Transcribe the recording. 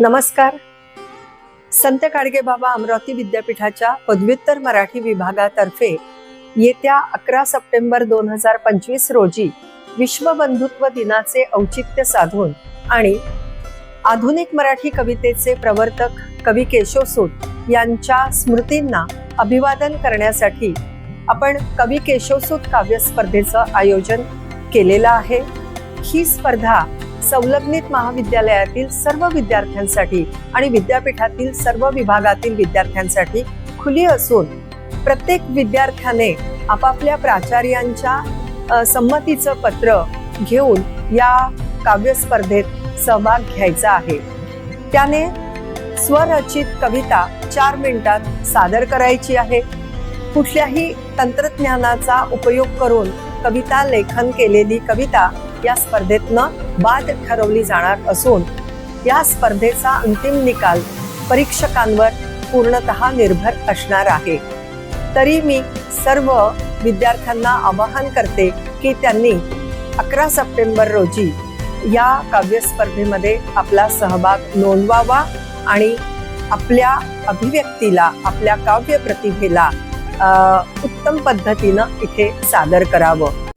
नमस्कार. संत काडगे बाबा अमरावती विद्यापीठाच्या पदव्युत्तर मराठी विभागातर्फे येत्या अकरा सप्टेंबर दोन हजार पंचवीस रोजी विश्व बंधुत्व दिनाचे औचित्य साधून आणि आधुनिक मराठी कवितेचे प्रवर्तक कवी केशवसूत यांच्या स्मृतींना अभिवादन करण्यासाठी आपण कवी केशवसूत काव्य स्पर्धेचं आयोजन केलेलं आहे. ही स्पर्धा संलग्नित महाविद्यालयातील सर्व विद्यार्थ्यांसाठी आणि विद्यापीठातील सर्व विभागातील विद्यार्थ्यांसाठी खुली असून प्रत्येक विद्यार्थ्याने आपापल्या प्राचार्यांच्या संमतीचं पत्र घेऊन या काव्य स्पर्धेत सहभाग घ्यायचा आहे. त्याने स्वरचित कविता चार मिनिटात सादर करायची आहे. कुठल्याही तंत्रज्ञानाचा उपयोग करून कविता लेखन केलेली कविता या स्पर्धेतनं बाद ठरवली जाणार असून या स्पर्धेचा अंतिम निकाल परीक्षकांवर पूर्णतः निर्भर असणार आहे. तरी मी सर्व विद्यार्थ्यांना आवाहन करते की त्यांनी अकरा सप्टेंबर रोजी या काव्य स्पर्धेमध्ये आपला सहभाग नोंदवावा आणि आपल्या अभिव्यक्तीला आपल्या काव्य प्रतिभेला उत्तम पद्धतीनं इथे सादर करावं.